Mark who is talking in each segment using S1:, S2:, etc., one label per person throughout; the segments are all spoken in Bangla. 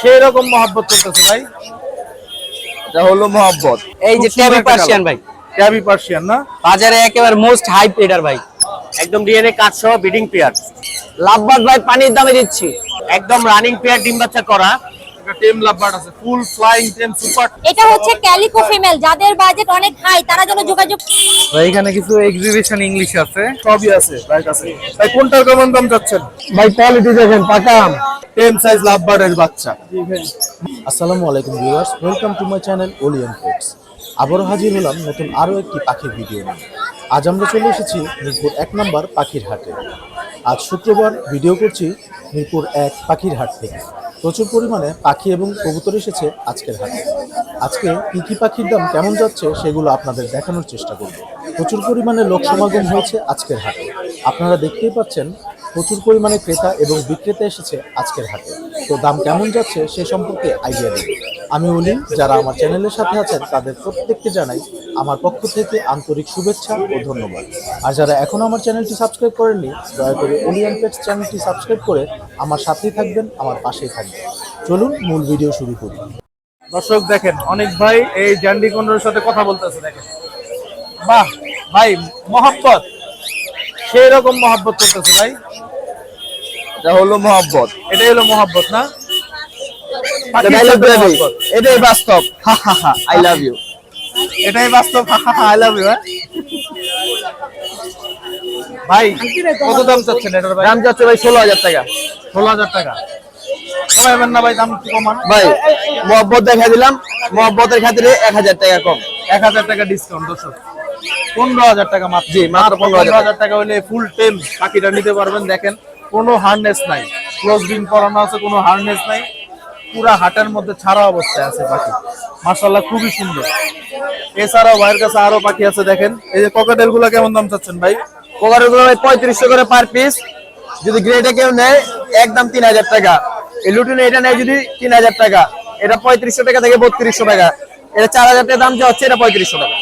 S1: সেই রকম মহাব্বত চলতেছে ভাই।
S2: এটা হলো মোহাব্বত।
S3: এই যে ট্যাবি পার্সিয়ান ভাই।
S1: ক্যাবি পার্সিয়ান না?
S3: বাজারে একেবারে মোস্ট হাই পেডার ভাই।
S2: একদম ডিএনএ কাজ সহ বিডিং পেয়ার
S3: লাভবাদ ভাই পানির দামে দিচ্ছি।
S2: একদম রানিং পেয়ার ডিম বাচ্চা করা।
S1: একটা টেম লাভবার্ড আছে ফুল ফ্লাইং টেম সুপার
S4: এটা হচ্ছে ক্যালিকো ফিমেল যাদের বাজেট অনেক হাই তারা যেন যোগাযোগ
S1: ভাই এখানে কিছু এক্সিবিশন ইংলিশ আছে। সবই আছে ভাই কাছে ভাই কোনটার কেমন দাম চাচ্ছেন?
S5: ভাই কোয়ালিটি দেখেন পাকাম
S1: টেম সাইজ লাভবার্ডের বাচ্চা।
S6: আসসালামু আলাইকুম viewers welcome to my channel Olian foods আবারও হাজির হলাম নতুন আরও একটি পাখির ভিডিও নিয়ে। আজ আমরা চলে এসেছি মিরপুর এক নম্বর পাখির হাটে। আজ শুক্রবার ভিডিও করছি মিরপুর এক পাখির হাট থেকে। প্রচুর পরিমাণে পাখি এবং কবুতর এসেছে আজকের হাটে। আজকে কী কী পাখির দাম কেমন যাচ্ছে সেগুলো আপনাদের দেখানোর চেষ্টা করব। প্রচুর পরিমাণে লোক সমাগম হয়েছে আজকের হাটে। আপনারা দেখতেই পাচ্ছেন, প্রচুর পরিমাণে ক্রেতা এবং বিক্রেতা এসেছে আজকের হাটে। তো দাম কেমন যাচ্ছে সে সম্পর্কে আইডিয়া দেব আমি অলি, যারা আমার চ্যানেলের সাথে আছেন, তাদের প্রত্যেককে জানাই আমার পক্ষ থেকে আন্তরিক শুভেচ্ছা ও ধন্যবাদ। আর যারা এখনও আমার চ্যানেলটি সাবস্ক্রাইব করেননি, দয়া করে অলিয়ান পেটস চ্যানেলটি সাবস্ক্রাইব করে আমার সাথেই থাকবেন, আমার পাশেই থাকবেন। চলুন মূল ভিডিও শুরু করি।
S1: দর্শক, দেখেন, অনেক ভাই এই জ্যান্ডি কন্ডোর সাথে কথা বলতেছে, দেখেন। বাহ, ভাই, মহাব্বত। সেই রকম মহাব্বত চলতেছে ভাই।
S2: এটা হলো মোহাব্বত।
S1: এটাই হলো মহাব্বত না।
S2: এটাই বাস্তব। হা হা হা। আই লাভ ইউ
S1: এটাই বাস্তব আই লাভ ইউ ভাই কত দাম চাচ্ছেন এটার ভাই?
S2: দাম যাচ্ছে ভাই ষোলো হাজার টাকা।
S1: ষোলো হাজার টাকা। কমাইবেন না ভাই দাম কমান।
S2: ভাই মোহাব্বত দেখা দিলাম। মোহাব্বতের খাতিরে এক হাজার টাকা কম।
S1: এক হাজার টাকা ডিসকাউন্ট দর্শক। পনেরো হাজার টাকা মাত্র।
S2: জি, মাত্র
S1: পনেরো হাজার টাকা। হলে ফুল টেম পাখিটা নিতে পারবেন দেখেন। কোনো হার্নেস নাই। ক্লোজ রিং করানো আছে কোনো হার্নেস নাই। পুরা হাটের মধ্যে ছাড়া অবস্থায় আছে পাখি। মার্শাল্লাহ খুবই সুন্দর। এছাড়াও ভাইয়ের কাছে আরও পাখি আছে দেখেন। এই যে ককাটেলগুলা কেমন দাম চাচ্ছেন ভাই?
S2: কোকারেরগুলো ভাই পঁয়ত্রিশশো করে পার পিস যদি গ্রেডে কেউ নেয় একদম তিন হাজার টাকা। এই লুটিনে এটা নেয় যদি তিন হাজার টাকা। এটা পঁয়ত্রিশশো টাকা থেকে বত্রিশশো টাকা। এটা চার হাজার টাকা দাম যা হচ্ছে এটা পঁয়ত্রিশশো টাকা।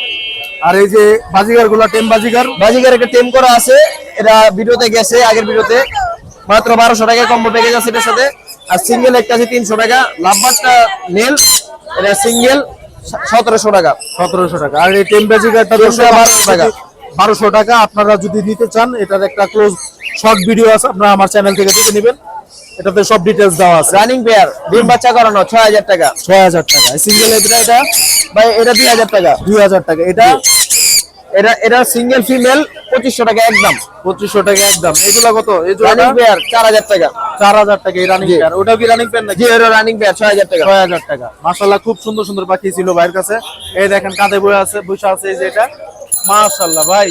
S1: আর এই যে বাজিগারগুলা টেম বাজিগার?
S2: বাজিকার একটা টেম করা আছে। এটা ভিডিওতে গেছে আগের ভিডিওতে। মাত্র বারোশো টাকা কম্বো প্যাকেজ আছে এটার সাথে। আর সিঙ্গেল একটা আছে তিনশো টাকা। লাভবারটা মেল এটা সিঙ্গেল সতেরোশো টাকা।
S1: সতেরোশো টাকা। আর এই টেম বাজিগারটা
S2: টেমটা 1200 টাকা।
S1: বারোশো টাকা আপনারা যদি নিতে চান এটার একটা ক্লোজ শর্ট ভিডিও আছে আপনারা আমার চ্যানেল থেকে দেখে নেবেন। এটাতে সব ডিটেলস দেওয়া আছে।
S2: রানিং পেয়ার ডিম বাচ্চা করানো ছয় হাজার টাকা।
S1: ছয় হাজার টাকা। সিঙ্গেল এটা এটা
S2: ভাই এটা দুই হাজার টাকা।
S1: দুই হাজার টাকা। এটা
S2: এটা এটা সিঙ্গেল ফিমেল পঁচিশশো টাকা একদম।
S1: পঁচিশশো টাকা একদম। এগুলা কত? এই
S2: রানিং পেয়ার চার হাজার টাকা।
S1: চার হাজার টাকা এই রানিং পেয়ার ওটাও কি রানিং পেয়ার নাকি?
S2: জি এটা রানিং পেয়ার ছয় হাজার টাকা।
S1: ছয় হাজার টাকা। মাসাল্লাহ খুব সুন্দর সুন্দর পাখি ছিল ভাইয়ের কাছে। এই দেখেন কাঁধে বয়ে আছে বসে আছে এই যে এটা। মাশাল্লাহ ভাই।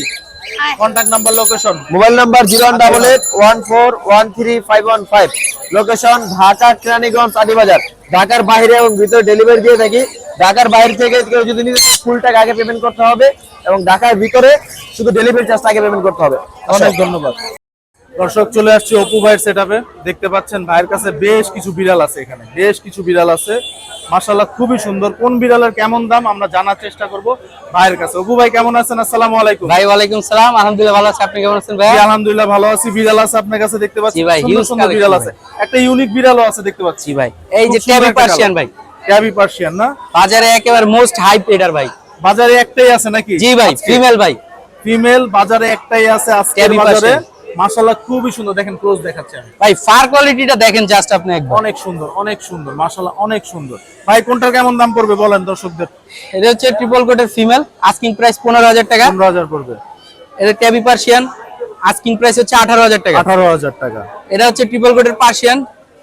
S1: Contact number location
S2: mobile number zero one double eight one four one three five one five. Location Dhaka Keraniganj Adibazar. ঢাকার বাইরে এবং ভিতরে ডেলিভারি দিয়ে থাকি। ঢাকার বাইরে থেকে কেউ যদি ফুল টাকা আগে পেমেন্ট করতে হবে এবং ঢাকার ভিতরে শুধু ডেলিভারি চার্জটা আগে পেমেন্ট করতে হবে।
S1: অনেক ধন্যবাদ। দর্শক চলে আসছি অপু ভাইয়ের সেটআপে দেখতে পাচ্ছেন ভাইয়ের কাছে বেশ কিছু বিড়াল আছে এখানে। বেশ কিছু বিড়াল আছে। মাশাল্লাহ খুবই সুন্দর। কোন বিড়ালের কেমন দাম আমরা জানার চেষ্টা করব ভাইয়ের কাছে। অপু ভাই কেমন আছেন? আসসালামু আলাইকুম।
S3: ভাই ওয়ালাইকুম সালাম। আলহামদুলিল্লাহ ভালো আছি। আপনি কেমন আছেন ভাই
S1: আলহামদুলিল্লাহ ভালো আছি। বিড়াল আছে আপনার কাছে দেখতে পাচ্ছি।
S3: ভাই,
S1: সুন্দর সুন্দর বিড়াল আছে। একটা ইউনিক বিড়ালও আছে দেখতে পাচ্ছি।
S3: ভাই। এই যে ট্যাবি পার্সিয়ান ভাই।
S1: ট্যাবি পার্সিয়ান না?
S3: বাজারে একেবারে মোস্ট হাই পেডার ভাই।
S1: বাজারে একটাই আছে নাকি?
S3: জি ভাই ফিমেল ভাই।
S1: ফিমেল বাজারে একটাই আছে আজকের বাজারে। মাশাআল্লাহ খুবই সুন্দর। দেখেন ক্লোজ দেখাচ্ছি আমি।
S3: ভাই ফার কোয়ালিটিটা দেখেন জাস্ট আপনি একবার।
S1: অনেক সুন্দর অনেক সুন্দর মাশাআল্লাহ অনেক সুন্দর। ভাই কোনটার কেমন দাম পড়বে বলেন দর্শকদের?
S3: এটা হচ্ছে ট্রিপল কোটের ফিমেল আস্কিং প্রাইস পনেরো হাজার টাকা।
S1: পনেরো হাজার পড়বে।
S3: এটা ট্যাবি পার্সিয়ান আস্কিং প্রাইস হচ্ছে আঠারো হাজার টাকা।
S1: আঠারো হাজার টাকা।
S3: এটা হচ্ছে ট্রিপল কোটের পার্সিয়ান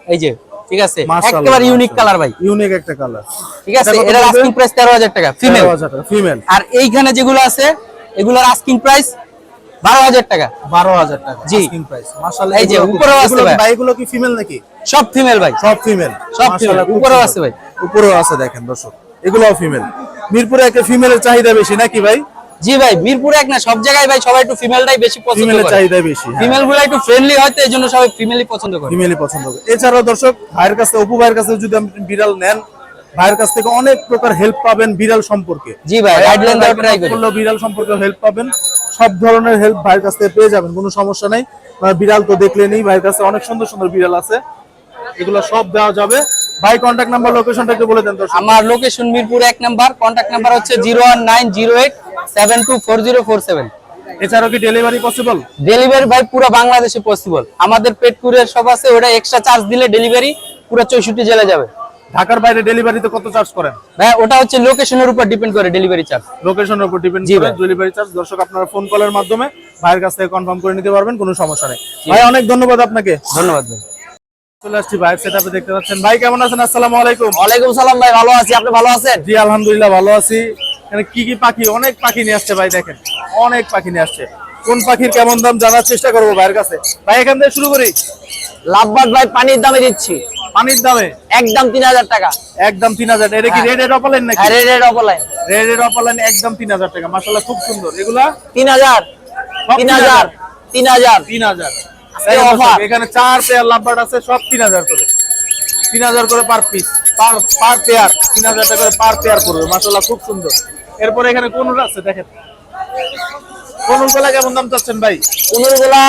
S3: এই যে ঠিক আছে? একেবারে ইউনিক কালার ভাই।
S1: ইউনিক একটা কালার
S3: ঠিক আছে? এটার আস্কিং প্রাইস তেরো হাজার টাকা ফিমেল
S1: ফিমেল
S3: আর এইখানে যেগুলো আছে এগুলোর আস্কিং প্রাইস বারো হাজার টাকা।
S1: বারো হাজার টাকা
S3: জি।
S1: price। মাশাআল্লাহ
S3: এই যে, উপরেও আছে ভাই।
S1: ভাই, কি ফিমেল নাকি?
S3: সব ফিমেল ভাই।
S1: সব ফিমেল
S3: সব female, উপরেও আছে ভাই।
S1: উপরেও আছে দেখেন দর্শক এগুলোও ফিমেল মিরপুরে একটা ফিমেলের চাহিদা বেশি নাকি ভাই?
S3: জি ভাই মিরপুরে এক না সব জায়গায় ভাই সবাই একটু ফিমেলটাই বেশি পছন্দ করে।
S1: চাহিদা বেশি হ্যাঁ।
S3: ফিমেলগুলো একটু ফ্রেন্ডলি হয়তো এই জন্য সবাই ফিমেলই পছন্দ করে।
S1: ফিমেলই পছন্দ করে। এছাড়াও দর্শক ভাইয়ের কাছে অপু ভাইয়ের কাছে যদি আপনি বিড়াল নেন ভাইয়ের কাছ থেকে অনেক প্রকার হেল্প পাবেন বিড়াল সম্পর্কে।
S3: জি ভাই গাইডলাইন দেওয়ার ট্রাই করি।
S1: বিড়াল সম্পর্কে হেল্প পাবেন। সব ধরনের হেল্প ভাইয়ের কাছ থেকে পেয়ে যাবেন কোনো সমস্যা নাই। বিড়াল তো দেখলেনই ভাইয়ের কাছে অনেক সুন্দর সুন্দর বিড়াল আছে। এগুলো সব দেওয়া যাবে। ভাই কন্ট্যাক্ট নাম্বার লোকেশনটা একটু বলে দেন তো।
S7: আমার লোকেশন মিরপুর এক নাম্বার কন্ট্যাক্ট নাম্বার হচ্ছে zero one nine zero eight seven two four zero four seven
S1: এছাড়াও কি ডেলিভারি পসিবল
S7: ডেলিভারি ভাই পুরো বাংলাদেশে পসিবল আমাদের পেট কুরিয়ার সব আছে ওটা এক্সট্রা চার্জ দিলে ডেলিভারি পুরো চৌষট্টি জেলা যাবে।
S1: ঢাকার বাইরে ডেলিভারিতে কত চার্জ করেন?
S7: ভাই ওটা হচ্ছে লোকেশনের উপর ডিপেন্ড করে ডেলিভারি চার্জ
S1: লোকেশনের উপর ডিপেন্ড করে
S7: ভাই।
S1: ডেলিভারি চার্জ দর্শক আপনারা ফোন কলের মাধ্যমে ভাইয়ের কাছ থেকে কনফার্ম করে নিতে পারবেন কোনো সমস্যা নেই। ভাই অনেক ধন্যবাদ আপনাকে।
S7: ধন্যবাদ ভাই।
S1: চলে আসছি সেটআপে দেখতে পাচ্ছেন। ভাই কেমন আছেন? আসসালামু আলাইকুম।
S2: ওয়ালাইকুম সালাম ভাই ভালো আছি। আপনি ভালো আছেন?
S1: জি আলহামদুলিল্লাহ ভালো আছি। এখানে কি কি পাখি? অনেক পাখি নিয়ে আসছে ভাই দেখেন। অনেক পাখি নিয়ে আসছে। কোন পাখির কেমন দাম জানার চেষ্টা করব ভাইয়ের কাছে? ভাই এখান থেকে শুরু করি।
S2: লাভবাদ ভাই পানির দামে দিচ্ছি।
S1: পানির দামে?
S2: একদম তিন হাজার টাকা।
S1: একদম তিন হাজার। এটা কি
S2: হ্যাঁ।
S1: রেড এর অপালাইন নাকি?
S2: হ্যাঁ রেড রেড অপলাইন।
S1: রেড এর অপালাইন একদম তিন হাজার টাকা। মাসাল্লাহ খুব সুন্দর। এগুলা?
S2: তিন হাজার। তিন হাজার? তিন হাজার।
S1: তিন হাজার। এখানে চার পেয়ার লাভবার্ড আছে সব তিন হাজার করে। তিন হাজার করে per piece per per pair তিন হাজার টাকা করে পার পেয়ার করবে মাসাল্লাহ খুব সুন্দর। এরপরে এখানে কোন আছে? দেখেন। কোনগুলা কেমন দাম চাচ্ছেন ভাই?
S2: কোনগুলা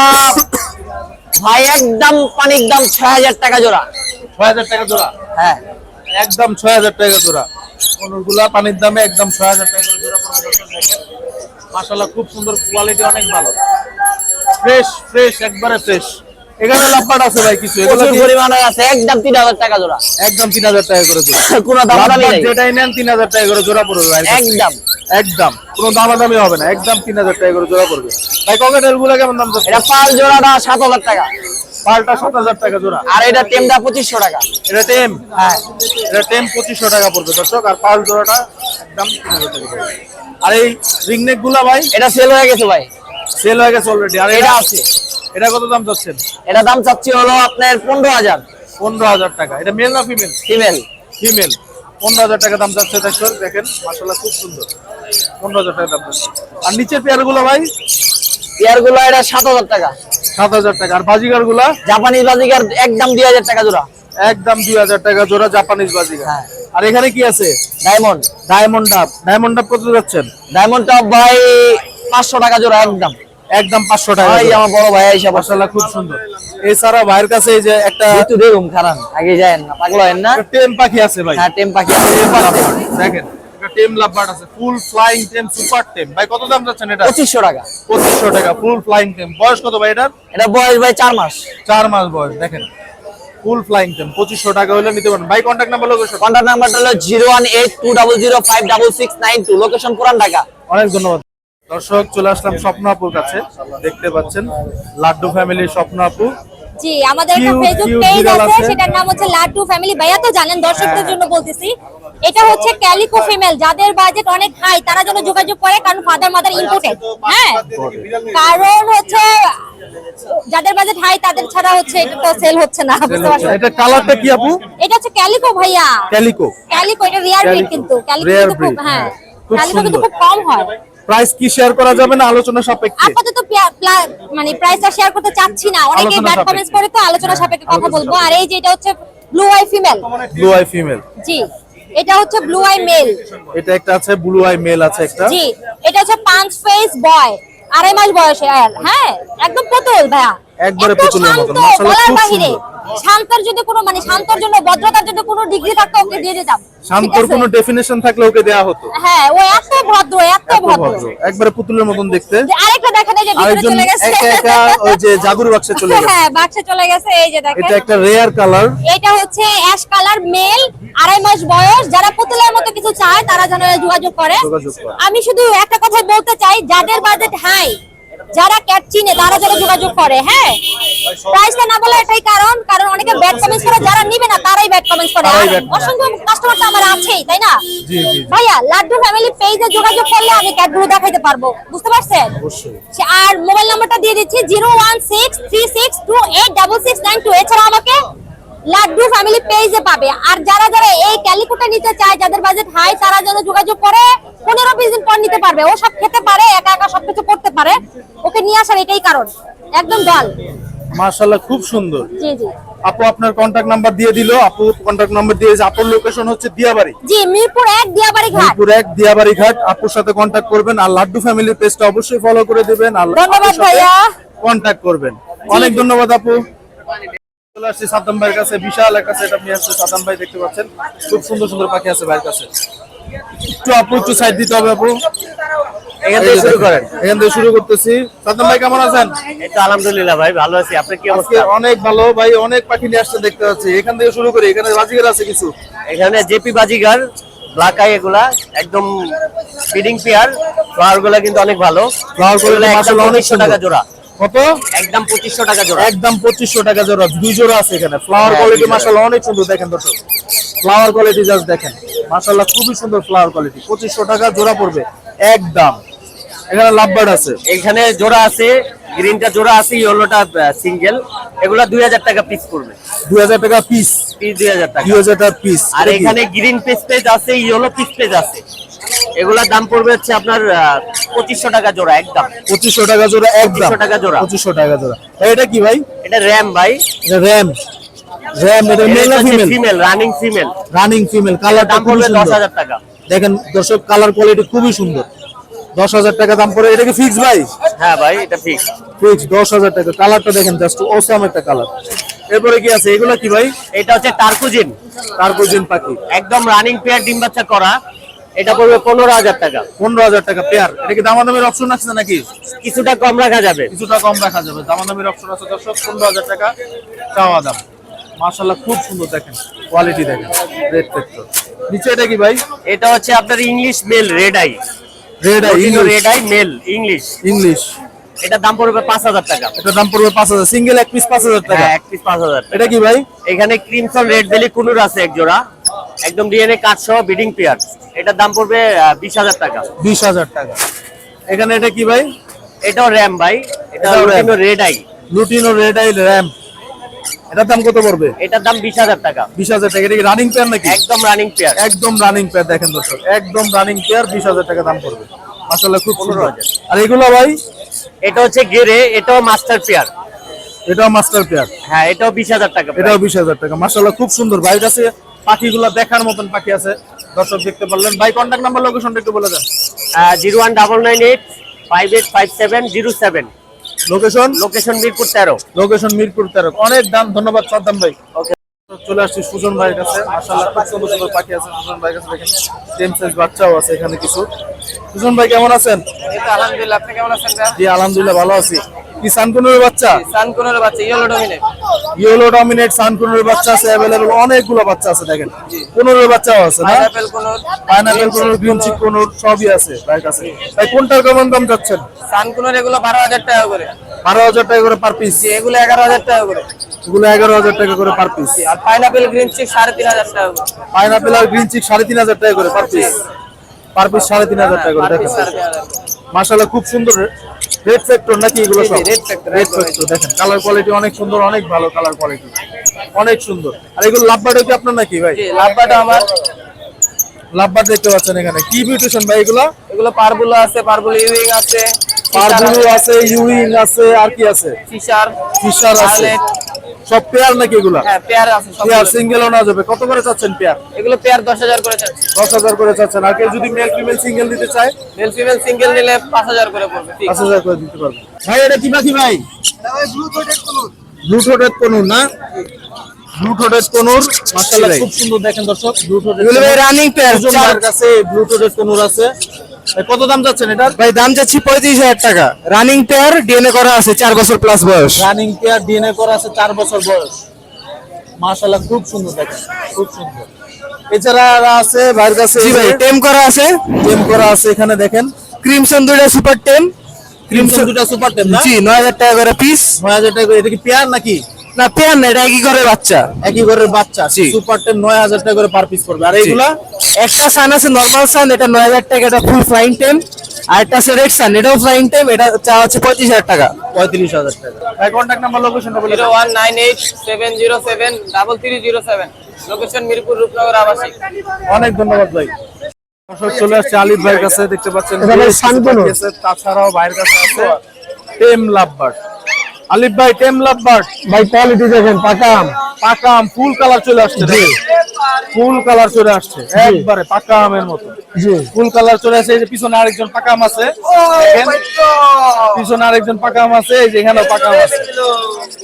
S2: ভাই একদম পানির দাম ছয় হাজার টাকা জোড়া।
S1: ছয় হাজার টাকা জোড়া?
S2: হ্যাঁ।
S1: একদম ছয় হাজার টাকা জোড়া। কোনগুলা পানির দামে একদম ছয় হাজার টাকা জোড়া মাসাল্লাহ খুব সুন্দর কোয়ালিটি অনেক ভালো। ফ্রেশ ফ্রেশ একবারে ফ্রেশ এখানে লাভবার্ড আছে ভাই কিছু এগুলো
S2: পরিমাণে আছে একদম টাকা জোড়া।
S1: একদম তিন হাজার টাকা করে জোড়া।
S2: কোনো দাম দামি
S1: লাভবার্ড যেটাই নেন তিন হাজার টাকা করে জোড়া পড়বে ভাই।
S2: একদম।
S1: একদম। কোনো দামাদামি হবে না একদম তিন হাজার টাকা করে জোড়া পড়বে। ভাই ককেটেলগুলো কেমন দাম যাচ্ছে?
S2: এটা পাল জোড়াটা সাত হাজার টাকা।
S1: পাল্টা সাত হাজার টাকা জোড়া।
S2: আর এটা টেমটা পঁচিশশো টাকা।
S1: এটা টেম?
S2: হ্যাঁ।
S1: এটা টেম পঁচিশশো টাকা পড়বে দর্শক। আর পাল জোড়াটা একদম তিন হাজার টাকা আর এই রিংনেকগুলা ভাই?
S2: এটা সেল হয়ে গেছে ভাই।
S1: সেল হয়ে গেছে অলরেডি আর
S2: এটা আছে।
S1: এটা কত দাম চাচ্ছেন?
S2: এটা দাম চাচ্ছি হলো আপনার পনেরো হাজার।
S1: পনেরো হাজার টাকা। এটা মেল না ফিমেল
S2: ফিমেল
S1: ফিমেল পনেরো হাজার টাকা দাম যাচ্ছে দর্শক দেখেন মাসাল্লাহ খুব সুন্দর। পনেরো হাজার টাকা দাম যাচ্ছে আর নিচের পেয়ারগুলো ভাই?
S2: পেয়ারগুলো এটা সাত হাজার টাকা।
S1: সাত হাজার টাকা। আর বাজিগারগুলা
S2: জাপানিজ বাজিকার একদম দুই হাজার টাকা জোড়া।
S1: একদম দুই হাজার টাকা জোড়া জাপানিজ বাজিগার।
S2: হ্যাঁ।
S1: আর এখানে কি আছে?
S2: ডায়মন্ড।
S1: ডায়মন্ড ডাব। ডায়মন্ড ডাব কত যাচ্ছেন
S2: ডায়মন্ড টপ ভাই পাঁচশো টাকা জোড়া একদম।
S1: একদম পাঁচশো টাকা
S2: ভাই আমার বড় ভাই
S1: মাসাল্লাহ খুব সুন্দর। এছাড়া ভাইয়ের কাছে এই যে একটা
S2: খারাপ আগে যায় না পাগল হয় না।
S1: টেম পাখি আছে ভাই।
S2: হ্যাঁ টেম পাখি আছে।
S1: দেখেন। টেম লাভবার্ড আছে ফুল ফ্লাইং টেম সুপার টেম। ভাই কত দাম যাচ্ছেন এটা?
S2: পঁচিশশো টাকা।
S1: পঁচিশশো টাকা ফুল ফ্লাইং টেম। বয়স কত ভাই এটার?
S2: এটা বয়স ভাই চার মাস।
S1: চার মাস বয়স দেখেন। ফুল ফ্লাইং টেম পঁচিশশো টাকা হলে নিতে পারেন ভাই কন্ট্যাক্ট নাম্বার লোকেশন
S2: কন্ট্যাক্ট নাম্বারটা হলো zero one eight two double zero five double six nine two location Puran Dhaka.
S1: অনেক ধন্যবাদ। দর্শক চলে আসলাম স্বপ্ন আপুর কাছে। দেখতে পাচ্ছেন লাড্ডু ফ্যামিলির স্বপ্ন আপু।
S4: জি আমাদের একটা ফেসবুক পেজ আছে। সেটার নাম হচ্ছে লাড্ডু ফ্যামিলি ভাইয়া তো জানেন দর্শকদের। জন্য বলতেছি এটা হচ্ছে ক্যালিকো ফিমেল যাদের বাজেট অনেক হাই তারা যেন যোগাযোগ করে কারণ ফাদার মাদার ইম্পোর্টেড হ্যাঁ কারণ হচ্ছে যাদের বাজেট হাই তাদের ছাড়া হচ্ছে এটা তো সেল হচ্ছে না বুঝতে পারছেন?
S1: এটা কালারটা কি আপু?
S4: এটা হচ্ছে ক্যালিকো ভাইয়া।
S1: ক্যালিকো
S4: ক্যালিকো এটা রিয়ার ব্রিড কিন্তু। ক্যালিকো কিন্তু খুব হ্যাঁ। ক্যালিকো কিন্তু খুব কম হয়।
S1: প্রাইস কি শেয়ার করা যাবে না আলোচনা সাপেক্ষে?
S4: আপাতত মানে প্রাইস প্রাইসটা শেয়ার করতে চাচ্ছি না। অনেকে ব্যাড কমেন্টস করে তো আলোচনা সাপেক্ষে কথা বলব। আর এই যে এটা হচ্ছে blue eye female
S1: blue eye female
S4: জি। এটা হচ্ছে ব্লু আই মেল
S1: এটা একটা আছে ব্লু আই মেল আছে একটা।
S4: জি। এটা হচ্ছে পাঁচ ফেস বয় আড়াই মাস বয়সে হ্যাঁ একদম পুতুল ভাইয়া।
S1: একবারে পুতুলের মতন, মাশাআল্লাহ, খুব সুন্দর।
S4: শান্তর যদি কোনো মানে শান্তর জন্য ভদ্রতার জন্য কোনো ডিগ্রি থাকতো ওকে দিয়ে দিতাম।
S1: শান্তর কোনো ডেফিনেশন থাকলে ওকে দেয়া হতো।
S4: হ্যাঁ ও এত ভদ্র এত ভদ্র।
S1: একবারে পুতুলের মতন দেখতে।
S4: আরেকটা দেখেন এই যে ভিতরে চলে গেছে।
S1: একা একা ওই যে জাদুর বাক্সে চলে গেছে।
S4: হ্যাঁ বাক্সে চলে গেছে এই যে দেখেন।
S1: এটা একটা রেয়ার কালার
S4: এটা হচ্ছে অ্যাশ কালার মেল আড়াই মাস বয়স। যারা পুতুলের মতো কিছু চায় তারা যেন যোগাযোগ করে। আমি শুধু একটা কথা বলতে চাই যাদের বাজেট হাই যারা ক্যাট চিনে তারা যারা যোগাযোগ করে হ্যাঁ? প্রাইসটা না বলে এটাই কারণ কারণ অনেকে ব্যাড কমেন্টস করে যারা নিবে না তারাই ব্যাড কমেন্টস করে। আর অসংখ্য কাস্টমার তো আমার আছেই তাই না। ভাইয়া লাড্ডু ফ্যামিলি পেজে যোগাযোগ করলে আমি ক্যাটগুলো দেখাইতে পারব বুঝতে পারছেন?
S1: অবশ্যই।
S4: আর মোবাইল নাম্বারটা দিয়ে দিচ্ছি zero one six three six two eight double six nine two এছাড়া আমাকে লাড্ডু ফ্যামিলি পেজে পাবে। আর যারা যারা এই ক্যালিকোটা নিতে চায় যাদের বাজেট হাই তারা যেন যোগাযোগ করে পনেরো বিশ দিন পর নিতে পারবে। ও সব খেতে পারে একা একা সবকিছু করতে পারে। ওকে নিয়ে আসার এটাই কারণ। একদম ডাল।
S1: মাশাআল্লাহ খুব সুন্দর।
S4: জি জি।
S1: আপু আপনার কন্টাক্ট নাম্বার দিয়ে দিল। আপু কন্টাক্ট নাম্বার দিয়েছে। আপুর লোকেশন হচ্ছে দিয়াবাড়ি।
S4: জি মিরপুর এক দিয়াবাড়ি ঘাট।
S1: মিরপুর এক দিয়াবাড়ি ঘাট। আপুর সাথে কন্টাক্ট করবেন। আর লাড্ডু ফ্যামিলির পেজটা অবশ্যই ফলো করে দিবেন। আর
S4: ধন্যবাদ ভাইয়া।
S1: কন্টাক্ট করবেন। অনেক ধন্যবাদ আপু। চলে আসছি সাদ্দাম ভাইয়ের কাছে। বিশাল একটা সেটআপ নিয়ে আসছে সাদ্দাম ভাই দেখতে পাচ্ছেন? খুব সুন্দর সুন্দর পাখি আছে ভাইয়ের কাছে। একটু আপু একটু সাইড দিতে হবে আপু।
S8: এখান থেকে শুরু করেন।
S1: এখান থেকে শুরু করতেছি। সাদ্দাম ভাই কেমন আছেন?
S8: এই তো আলহামদুলিল্লাহ ভাই ভালো আছি। আপনি কি অবস্থা?
S1: অনেক ভালো ভাই অনেক পাখি নিয়ে আসছে দেখতে পাচ্ছি। এখান থেকে শুরু করি এখানে বাজিগার আছে কিছু?
S8: এখানে জেপি বাজিগার ব্ল্যাক আই এগুলা একদম ফিডিং পেয়ার ফ্লাওয়ারগুলা কিন্তু অনেক ভালো। ফ্লাওয়ারগুলো একদম
S1: মাশাআল্লাহ অনেক
S8: 2500 টাকা জোড়া।
S1: কত?
S8: একদম পঁচিশশো টাকা জোড়া।
S1: একদম পঁচিশশো টাকা জোড়া। দুই জোড়া আছে এখানে। ফ্লাওয়ার
S8: হ্যাঁ,
S1: কোয়ালিটি। মাসাল্লাহ অনেক সুন্দর দেখেন দর্শক। ফ্লাওয়ার কোয়ালিটি জাস্ট দেখেন। মাসাল্লাহ খুবই সুন্দর ফ্লাওয়ার কোয়ালিটি পঁচিশশো টাকা জোড়া পড়বে। একদম। এখানে লাভবার্ড আছে।
S8: এখানে জোড়া আছে গ্রিনটা জোড়া আছে ইয়েলোটা সিঙ্গেল এগুলা দুই হাজার টাকা পিস পড়বে।
S1: দুই হাজার টাকা পিস
S8: পিস দুই হাজার টাকা।
S1: দুই হাজার টাকা পিস
S8: আর এখানে গ্রিন পিস পেজ আছে ইয়েলো পিস পেজ আছে। এগুলার দাম পড়বে হচ্ছে আপনার পঁচিশশো টাকা জোড়া একদম।
S1: পঁচিশশো টাকা জোড়া একদম।
S8: 2500 টাকা জোড়া।
S1: পঁচিশশো টাকা জোড়া। এটা কি ভাই?
S8: এটা র্যাম ভাই।
S1: এটা র্যাম। র্যাম এটা male female
S8: female running female
S1: running female কালারটা
S8: দাম পড়বে দশ
S1: সুন্দর
S8: হাজার টাকা।
S1: দেখেন দর্শক কালার কোয়ালিটি খুবই সুন্দর। দশ হাজার টাকা দাম পড়ে এটা কি ফিক্স ভাই?
S8: হ্যাঁ ভাই এটা ফিক্স
S1: ফিক্স দশ হাজার টাকা। কালারটা দেখেন জাস্ট অসাম একটা কালার এরপরে কি আছে? এগুলো কি ভাই?
S8: এটা হচ্ছে টার্কুজিন
S1: কার্বোজিন পাখি।
S8: একদম রানিং পেয়ার ডিম বাচ্চা করা। এটা পড়বে পনেরো হাজার টাকা।
S1: পনেরো হাজার টাকা পেয়ার এটা কি দামাদামির অপশন আছে নাকি?
S8: কিছুটা কম রাখা যাবে।
S1: কিছুটা কম রাখা যাবে। দামাদামির অপশন আছে দর্শক পনেরো হাজার টাকা চাওয়া দাম। মাশাল্লাহ খুব সুন্দর দেখেন কোয়ালিটি দেখেন রেড ফেক্টর নিচে এটা কি ভাই?
S8: এটা হচ্ছে আপনার English male red eye
S1: red eye
S8: red eye male English
S1: English
S8: এটা দাম পড়বে পাঁচ হাজার টাকা।
S1: এটার দাম পড়বে পাঁচ হাজার। সিঙ্গেল এক পিস পাঁচ হাজার টাকা।
S8: হ্যাঁ এক পিস পাঁচ হাজার
S1: এটা কি ভাই?
S8: এখানে ক্রিমসন রেড বেলি কুনুর আছে এক জোড়া। একদম ডিএনএ কাজ সহ বিডিং পেয়ার। এটার দাম পড়বে বিশ হাজার টাকা।
S1: বিশ হাজার টাকা। এখানে এটা কি ভাই?
S8: এটাও র্যাম ভাই। এটা red eye
S1: lutino red eye ram. এটার দাম কত পড়বে?
S8: এটার দাম বিশ হাজার টাকা।
S1: বিশ হাজার টাকা। এটা কি রানিং পেয়ার নাকি?
S8: একদম রানিং পেয়ার
S1: একদম রানিং পেয়ার দেখেন দর্শক। একদম রানিং পেয়ার বিশ হাজার টাকা দাম পড়বে। মাসাল্লাহ খুব হাজার। আর এগুলো ভাই?
S8: এটা হচ্ছে গেরে এটাও মাস্টার পেয়ার
S1: এটাও মাস্টার পেয়ার
S8: হ্যাঁ এটাও বিশ হাজার টাকা
S1: এটাও বিশ হাজার টাকা। মাসাল্লাহ খুব সুন্দর। ভাইয়ের কাছে পাখিগুলো দেখার মতন পাখি আছে। দর্শক দেখতে পারলেন। ভাই কন্ট্যাক্ট নাম্বার লোকেশনটা একটু বলে দেন।
S8: Zero one double nine eight five eight five seven zero seven.
S1: Location
S8: location Mirpur তেরো।
S1: লোকেশন মিরপুর তেরো। অনেক দাম ধন্যবাদ সাদ্দাম ভাই। ওকে চলে আসছি সুজন ভাইয়ের কাছে। মাশাআল্লাহ খুব সুন্দর সুন্দর পাখি আছে সুজন ভাইয়ের কাছে দেখেন। সেম সাইজ বাচ্চাও আছে এখানে কিছু। সুজন ভাই কেমন আছেন?
S9: আলহামদুলিল্লাহ আপনি কেমন আছেন
S1: জি আলহামদুলিল্লাহ ভালো আছি। কি সানকুনের বাচ্চা?
S9: সানকুনের বাচ্চা ইয়েলো ডমিনেট
S1: ইয়েলো ডমিনেট সানকুনের বাচ্চা আছে অনেকগুলো বাচ্চা আছে দেখেন। কোনোর বাচ্চাও আছে না?
S9: পাইনাপেল কোন
S1: পাইনাপেল কোনোর গ্রিন চিক কোনোর সবই আছে ভাইয়ের কাছে ভাই কোনটার কেমন দাম যাচ্ছেন
S9: সানকুনের এগুলো টাকা করে।
S1: টাকা করে পার পিস
S9: এগুলো এগারো হাজার টাকা করে।
S1: এগুলো টাকা করে পার পিস
S9: আর পাইনাপেল গ্রিন চিক সাড়ে তিন হাজার টাকা করে।
S1: পাইনাপেল আর গ্রিন চিক সাড়ে তিন হাজার টাকা করে পার পিস পার পিস সাড়ে তিন হাজার টাকা করে দেখেন মাশাআল্লাহ খুব সুন্দর রেড ফ্যাক্টর নাকি এগুলো সব? রেড ফ্যাক্টর দেখেন কালার কোয়ালিটি অনেক সুন্দর অনেক ভালো কালার কোয়ালিটি অনেক সুন্দর। আর এগুলো লাভবাটা কি আপনার নাকি ভাই?
S9: জি লাভবাটা আমার
S1: লাভবার্ড দেখতে পাচ্ছেন এখানে। কি বিউটিশন ভাই এগুলো?
S9: এগুলো পারবুলো আছে পারবুল ইউইং আছে
S1: পারবুলু আছে। ইউইং আছে আর কি আছে?
S9: ফিশার
S1: ফিশার আছে। সব পেয়ার নাকি এগুলা?
S9: হ্যাঁ পেয়ার আছে সব
S1: পেয়ার সিঙ্গেলও না যাবে। কত করে চাচ্ছেন পেয়ার
S9: এগুলো পেয়ার দশ হাজার করে চাচ্ছি।
S1: দশ হাজার করে চাচ্ছেন। আর কেউ যদি মেল ফিমেল সিঙ্গেল দিতে চায়?
S9: মেল ফিমেল সিঙ্গেল নিলে পাঁচ হাজার করে পড়বে ঠিক।
S1: পাঁচ হাজার করে দিতে পারবেন ভাই এটা কি পাখি ভাই? ব্লুটোডেড কনুর না? ব্লুটোডেড কনুর মাশাআল্লাহ খুব সুন্দর দেখেন দর্শক ব্লুটোডেড
S10: এগুলো ভাই রানিং পেয়ার
S1: ওজনদার কাছে ব্লুটোডেড কনুর আছে। কত দাম যাচ্ছেন এটার?
S10: ভাই দাম চাচ্ছি পঁয়ত্রিশ হাজার টাকা। রানিং পেয়ার ডিএনএ করা আছে চার বছর প্লাস বয়স।
S1: রানিং পেয়ার ডিএনএ করা আছে চার বছর বয়স। মাশাআল্লাহ খুব সুন্দর দেখেন খুব সুন্দর। এছাড়া আছে ভাইয়ের কাছে
S10: জি ভাই টেম করা আছে।
S1: টেম করা আছে এখানে দেখেন।
S10: ক্রিমসন দুইটা সুপার টেম।
S1: ক্রিমসন দুটা সুপার টেম
S10: জি নয় হাজার টাকা করে পিস
S1: নয় হাজার টাকা। এটা কি পেয়ার নাকি?
S10: না পেয়ার না এটা একই ঘরের বাচ্চা।
S1: একই ঘরের বাচ্চা
S10: জি।
S1: সুপার টেম নয় হাজার টাকা করে পার পিস পড়বে। আর এইগুলা?
S10: একটা সান আছে নর্মাল সান এটা নয় হাজার টাকা এটা ফুল ফ্লাইং টেম আর একটা আছে রেড সান এটাও ফ্লাইং টেম এটা চা হচ্ছে পঁয়ত্রিশ হাজার টাকা।
S1: পঁয়ত্রিশ হাজার টাকা। ভাই কন্ট্যাক্ট নাম্বার লোকেশনটা বলে
S9: zero one nine eight seven zero seven double three zero seven. Location Mirpur Rupnagar আবাসিক।
S1: অনেক ধন্যবাদ ভাই। দর্শক চলে আসছে আলিফ ভাইয়ের কাছে দেখতে পাচ্ছেন
S10: এটা
S1: বেশ কিছু
S10: শান্তনু।
S1: পাখি আছে, তাছাড়াও ভাইয়ের কাছে আছে টেম লাভবার্ড আলিফ ভাই টেম লাভবার্ড
S10: ভাই কোয়ালিটি দেখেন পাকাম।
S1: পাকা আম ফুল কালার চলে আসছে জি। ফুল কালার চলে আসছে একবারে পাকা আমের মতো।
S5: জি।
S1: ফুল কালার চলে আসে এই যে পিছনে আরেকজন পাকা আম আছে দেখেন। পিছনে আরেকজন পাকা আম আছে এই যে এখানেও পাকা আম আছে